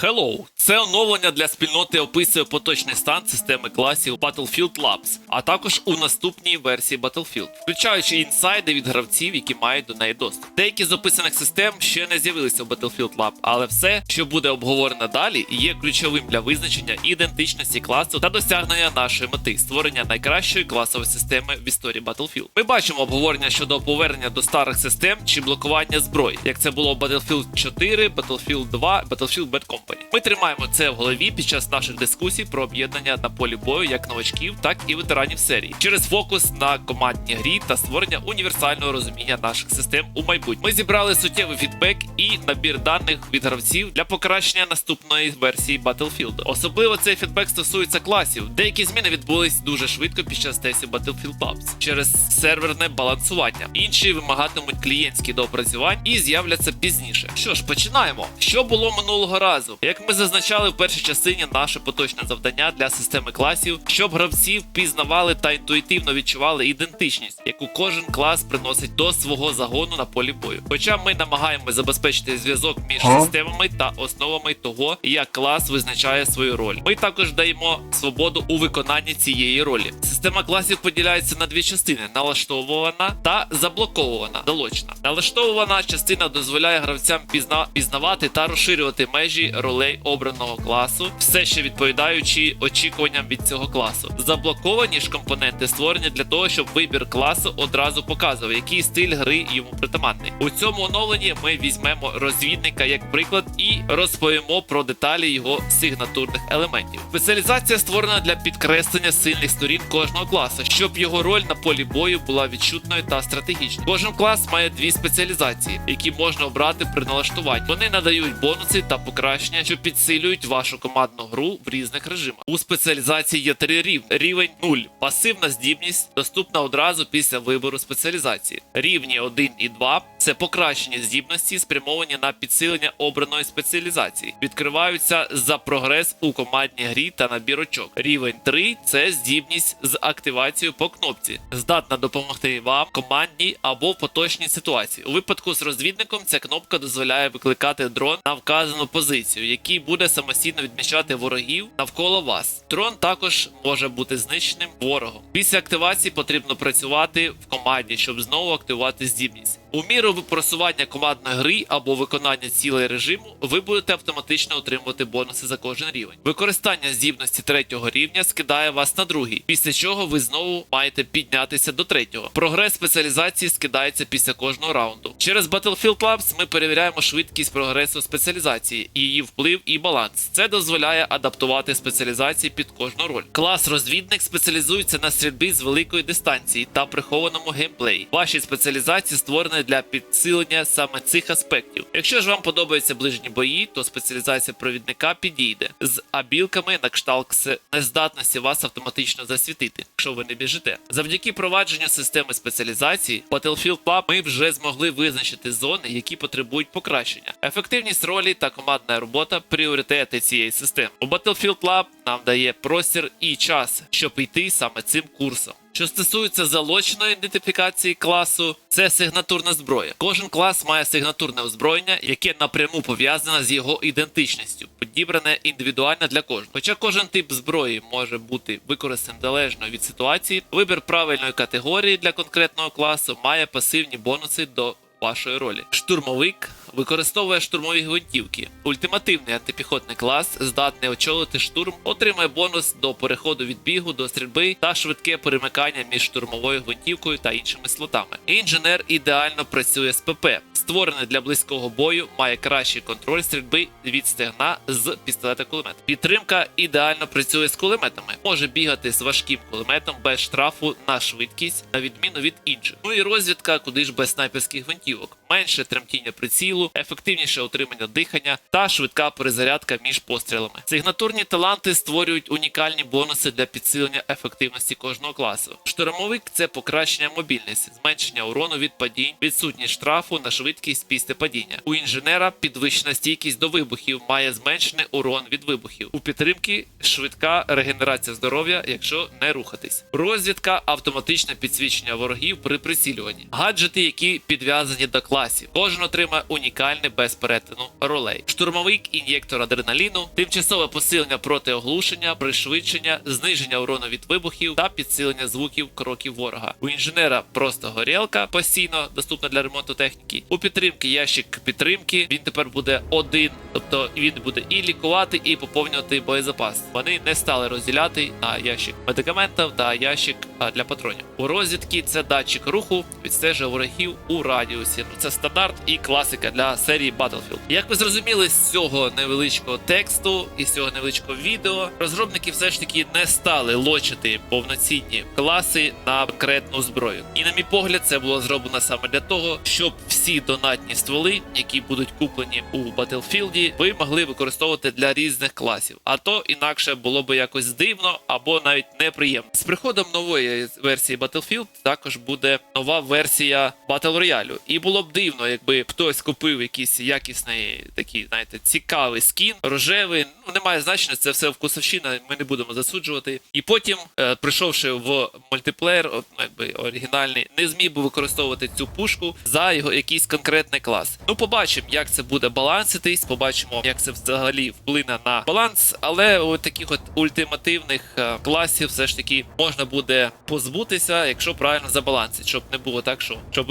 Hello! Це оновлення для спільноти описує поточний стан системи класів Battlefield Labs, а також у наступній версії Battlefield, включаючи інсайди від гравців, які мають до неї доступ. Деякі з описаних систем ще не з'явилися в Battlefield Lab, але все, що буде обговорено далі, є ключовим для визначення ідентичності класу та досягнення нашої мети створення найкращої класової системи в історії Battlefield. Ми бачимо обговорення щодо повернення до старих систем чи блокування зброї, як це було в Battlefield 4, Battlefield 2, Battlefield Bad Company. Ми тримаємо це в голові під час наших дискусій про об'єднання на полі бою як новачків, так і ветеранів серії через фокус на командній грі та створення універсального розуміння наших систем у майбутньому. Ми зібрали суттєвий фідбек і набір даних від гравців для покращення наступної версії Battlefield. Особливо цей фідбек стосується класів. Деякі зміни відбулись дуже швидко під час тестів Battlefield Labs через серверне балансування. Інші вимагатимуть клієнтські доопрацювань і з'являться пізніше. Що ж, починаємо. Що було минулого разу? Як ми зазначали в першій частині, наше поточне завдання для системи класів, щоб гравці впізнавали та інтуїтивно відчували ідентичність, яку кожен клас приносить до свого загону на полі бою. Хоча ми намагаємося забезпечити зв'язок між системами та основами того, як клас визначає свою роль. Ми також даємо свободу у виконанні цієї ролі. Система класів поділяється на дві частини: налаштовувана та заблокована, долочна. Налаштовувана частина дозволяє гравцям пізна... пізнавати та розширювати межі ролей обраного класу, все ще відповідаючи очікуванням від цього класу. Заблоковані ж компоненти створені для того, щоб вибір класу одразу показував, який стиль гри йому притаманний. У цьому оновленні ми візьмемо розвідника як приклад і розповімо про деталі його сигнатурних елементів. Спеціалізація створена для підкреслення сильних сторін кожного класу, щоб його роль на полі бою була відчутною та стратегічною. Кожен клас має дві спеціалізації, які можна обрати при налаштуванні. Вони надають бонуси та покращення, що підсилюють вашу командну гру в різних режимах. У спеціалізації є три рівні. Рівень 0 – пасивна здібність, доступна одразу після вибору спеціалізації. Рівні 1 і 2 – це покращені здібності, спрямовані на підсилення обраної спеціалізації. Відкриваються за прогрес у командній грі та набір очок. Рівень 3 – це здібність з активацією по кнопці, здатна допомогти вам командній або поточній ситуації. У випадку з розвідником ця кнопка дозволяє викликати дрон на вказану позицію, який буде самостійно відмічати ворогів навколо вас. Дрон також може бути знищеним ворогом. Після активації потрібно працювати в команді, щоб знову активувати здібність. У міру просування командної гри або виконання цілей режиму, ви будете автоматично отримувати бонуси за кожен рівень. Використання здібності третього рівня скидає вас на другий, після чого ви знову маєте піднятися до третього. Прогрес спеціалізації скидається після кожного раунду. Через Battlefield Labs ми перевіряємо швидкість прогресу спеціалізації, її вплив і баланс. Це дозволяє адаптувати спеціалізації під кожну роль. Клас розвідник спеціалізується на стрільбі з великої дистанції та прихованому геймплеї. Ваші спеціалізації створені для підсилення саме цих аспектів. Якщо ж вам подобаються ближні бої, то спеціалізація провідника підійде з абілками на кшталт нездатності вас автоматично засвітити, якщо ви не біжите. Завдяки провадженню системи спеціалізації Battlefield Lab ми вже змогли визначити зони, які потребують покращення. Ефективність ролі та командна робота пріоритети цієї системи. У Battlefield Lab нам дає простір і час, щоб йти саме цим курсом. Що стосується залоченої ідентифікації класу, це сигнатурна зброя. Кожен клас має сигнатурне озброєння, яке напряму пов'язане з його ідентичністю, підібране індивідуально для кожного. Хоча кожен тип зброї може бути використаний залежно від ситуації, вибір правильної категорії для конкретного класу має пасивні бонуси до вашої ролі. Штурмовик використовує штурмові гвинтівки. Ультимативний антипіхотний клас, здатний очолити штурм, отримує бонус до переходу від бігу до стрільби та швидке перемикання між штурмовою гвинтівкою та іншими слотами. Інженер ідеально працює з ПП. Створений для близького бою, має кращий контроль стрільби від стегна з пістолета кулемета. Підтримка ідеально працює з кулеметами, може бігати з важким кулеметом без штрафу на швидкість, на відміну від інших. Ну і розвідка, куди ж без снайперських гвинтівок, менше тремтіння прицілу, ефективніше отримання дихання та швидка перезарядка між пострілами. Сигнатурні таланти створюють унікальні бонуси для підсилення ефективності кожного класу. Штурмовик це покращення мобільності, зменшення урону від падінь, відсутність штрафу на швидкість після падіння. У інженера підвищена стійкість до вибухів, має зменшений урон від вибухів. У підтримки швидка регенерація здоров'я, якщо не рухатись. Розвідка автоматичне підсвічення ворогів при прицілюванні. Гаджети, які підв'язані до класу класів. Кожен отримає унікальний без перетину ролей. Штурмовик ін'єктор адреналіну, тимчасове посилення проти оглушення, пришвидшення, зниження урону від вибухів та підсилення звуків кроків ворога. У інженера просто горілка постійно доступна для ремонту техніки. У підтримки ящик підтримки. Він тепер буде один, тобто він буде і лікувати, і поповнювати боєзапас. Вони не стали розділяти на ящик медикаментів та ящик для патронів. У розвідки це датчик руху, відстежує ворогів у радіусі. Ну це стандарт і класика для серії Battlefield. Як ви зрозуміли з цього невеличкого тексту і з цього невеличкого відео, розробники все ж таки не стали лочити повноцінні класи на конкретну зброю. І на мій погляд, це було зроблено саме для того, щоб всі донатні стволи, які будуть куплені у Battlefield, ви могли використовувати для різних класів. А то інакше було би якось дивно або навіть неприємно. З приходом нової версії Battlefield також буде нова версія Battle Royale. І було б дивно, якби хтось купив якийсь якісний такий, знаєте, цікавий скін, рожевий. Ну немає значення, це все вкусовщина. Ми не будемо засуджувати. І потім, е, прийшовши в мультиплеєр, ну, якби оригінальний, не зміг би використовувати цю пушку за його якийсь конкретний клас. Ну, побачимо, як це буде баланситись, побачимо, як це взагалі вплине на баланс. Але у таких от ультимативних е, класів все ж таки можна буде позбутися, якщо правильно забалансити, щоб не було так, що щоб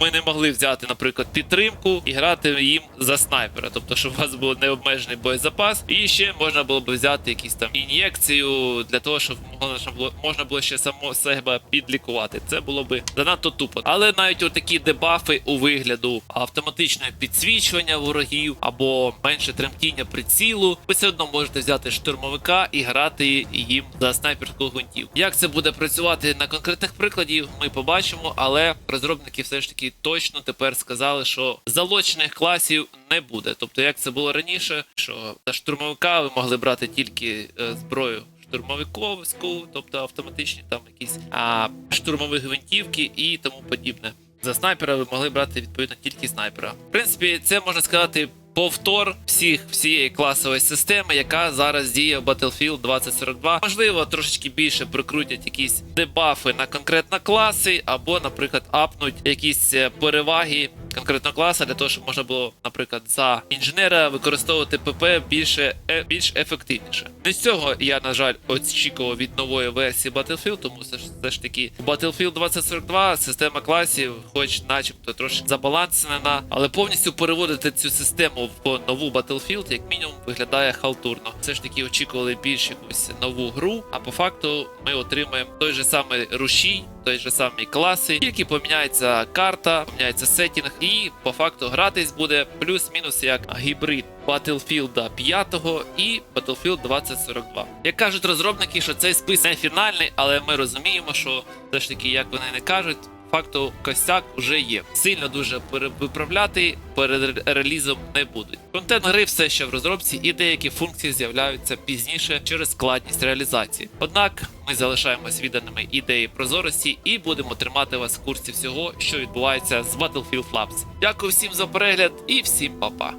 ми не могли взяти, наприклад, підтримку і грати їм за снайпера, тобто, щоб у вас був необмежений боєзапас, і ще можна було б взяти якісь там ін'єкцію для того, щоб можна було можна було ще само себе підлікувати. Це було би занадто тупо. Але навіть отакі дебафи у вигляду автоматичного підсвічування ворогів або менше тремтіння прицілу, ви все одно можете взяти штурмовика і грати їм за снайперську гвинтів. Як це буде працювати на конкретних прикладів, ми побачимо, але розробники все ж таки точно тепер сказали, що залочених класів не буде. Тобто, як це було раніше, що за штурмовика ви могли брати тільки е, зброю штурмовиковську, тобто автоматичні там якісь а, штурмові гвинтівки і тому подібне. За снайпера ви могли брати відповідно тільки снайпера. В принципі, це можна сказати. Повтор всіх всієї класової системи, яка зараз діє в Battlefield 2042. Можливо, трошечки більше прикрутять якісь дебафи на конкретно класи, або, наприклад, апнуть якісь е, переваги конкретного класу для того, щоб можна було, наприклад, за інженера використовувати ПП більше е, більш ефективніше. Не з цього я, на жаль, очікував від нової версії Battlefield, тому все ж, все ж таки у Battlefield 2042 система класів, хоч начебто трошки забалансена, але повністю переводити цю систему в нову Battlefield, як мінімум, виглядає халтурно. Все ж таки очікували більш якусь нову гру, а по факту ми отримаємо той же самий рушій, той же самий класи, тільки поміняється карта, поміняється сетінг, і по факту гратись буде плюс-мінус як гібрид Battlefield 5 і Battlefield 2042. Як кажуть розробники, що цей спис не фінальний, але ми розуміємо, що все ж таки, як вони не кажуть. Факту косяк вже є. Сильно дуже перевиправляти перед релізом не будуть. Контент гри все ще в розробці, і деякі функції з'являються пізніше через складність реалізації. Однак ми залишаємось відданими ідеї прозорості і будемо тримати вас в курсі всього, що відбувається з Battlefield Labs. Дякую всім за перегляд і всім па-па.